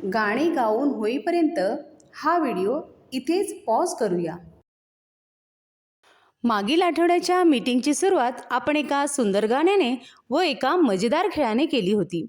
गाणे गाऊन होईपर्यंत हा व्हिडिओ इथेच पॉज करूया. मागील आठवड्याच्या मीटिंगची सुरुवात आपण एका सुंदर गाण्याने व एका मजेदार खेळाने केली होती.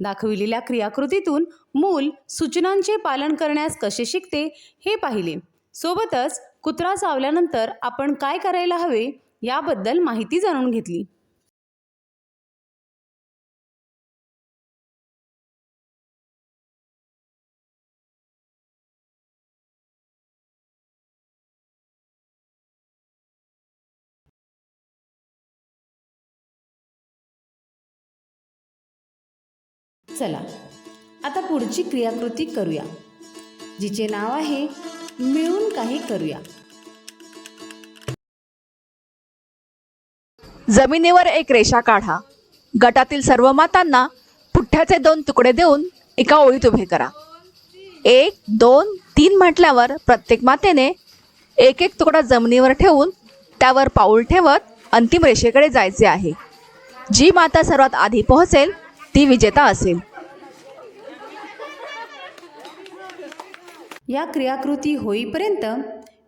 दाखविलेल्या क्रियाकृतीतून मूल सूचनांचे पालन करण्यास कसे शिकते हे पाहिले. सोबतच कुत्रा चावल्यानंतर आपण काय करायला हवे याबद्दल माहिती जाणून घेतली. चला आता पुढची क्रियाकृती करूया जिचे नाव आहे मिळून काही करूया. जमिनीवर एक रेषा काढा. गटातील सर्व मातांना पुठ्ठ्याचे दोन तुकडे देऊन एका ओळीत उभे करा. एक दोन तीन म्हटल्यावर प्रत्येक मातेने एक एक तुकडा जमिनीवर ठेवून त्यावर पाऊल ठेवत अंतिम रेषेकडे जायचे आहे. जी माता सर्वात आधी पोहोचेल ती विजेता असेल. या क्रियाकृती होईपर्यंत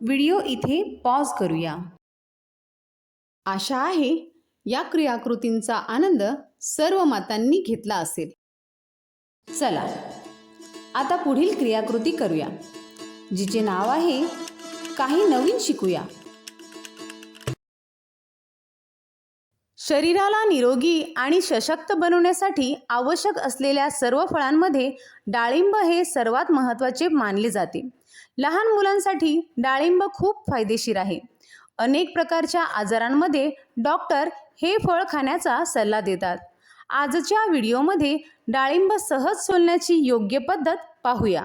व्हिडिओ इथे पॉज करूया. आशा आहे या क्रियाकृतींचा आनंद सर्व मातांनी घेतला असेल. चला आता पुढील क्रियाकृती करूया जिचे नाव आहे काही नवीन शिकूया. शरीराला निरोगी आणि सशक्त बनवण्यासाठी आवश्यक असलेल्या सर्व फळांमध्ये डाळिंब हे सर्वात महत्त्वाचे मानले जाते. लहान मुलांसाठी डाळिंब खूप फायदेशीर आहे. अनेक प्रकारच्या आजारांमध्ये डॉक्टर हे फळ खाण्याचा सल्ला देतात. आजच्या व्हिडिओमध्ये डाळिंब सहज सोलण्याची योग्य पद्धत पाहूया.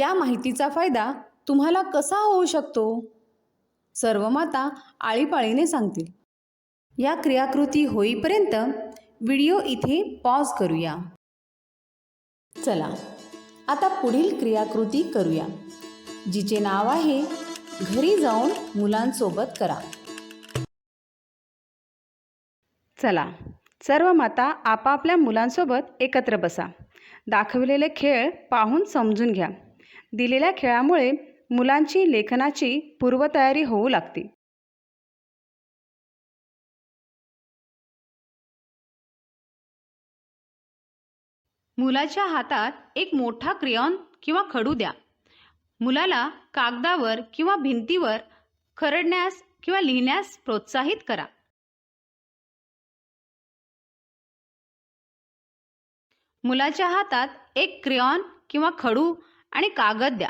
या माहितीचा फायदा तुम्हाला कसा होऊ शकतो? सर्व माता आळीपाळीने सांगतील. या क्रियाकृती होईपर्यंत व्हिडिओ इथे पॉज करूया. चला आता पुढील क्रियाकृती करूया जिचे नाव आहे घरी जाऊन मुलांसोबत करा. चला सर्व माता आपापल्या मुलांसोबत एकत्र बसा. दाखविलेले खेळ पाहून समजून घ्या. दिलेल्या खेळामुळे मुलांची लेखनाची पूर्वतयारी होऊ लागते. मुलाच्या हातात एक मोठा क्रियॉन किंवा खडू द्या. मुलाला कागदावर किंवा भिंतीवर खरडण्यास किंवा लिहिण्यास प्रोत्साहित करा. मुलाच्या हातात एक क्रियॉन किंवा खडू आणि कागद द्या.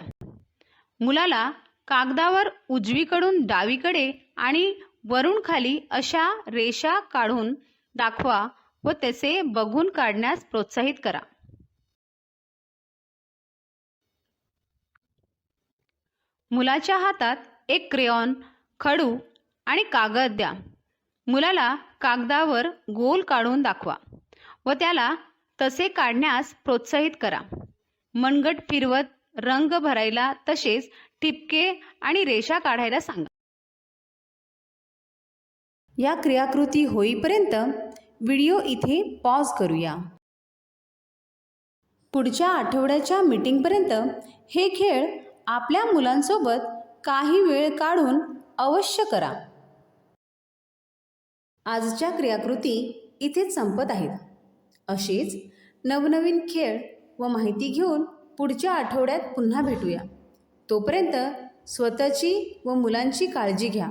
मुलाला कागदावर उजवीकडून डावीकडे आणि वरून खाली अशा रेषा काढून दाखवा व त्याचे बघून काढण्यास प्रोत्साहित करा. मुलाच्या हातात एक क्रेऑन खडू आणि कागद द्या. मुलाला कागदावर गोल काढून दाखवा व त्याला तसे काढण्यास प्रोत्साहित करा. मनगट फिरवत रंग भरायला तसेच ठिपके आणि रेषा काढायला सांगा. या क्रियाकृती होईपर्यंत व्हिडिओ इथे पॉज करूया. पुढच्या आठवड्याच्या मीटिंगपर्यंत हे खेळ आपल्या मुलांसोबत काही वेळ काढून अवश्य करा. आजच्या क्रियाकृती इथेच संपत आहेत. असेच नवनवीन खेळ व माहिती घेऊन पुढच्या आठवड्यात पुन्हा भेटूया. तोपर्यंत स्वतःची व मुलांची काळजी घ्या.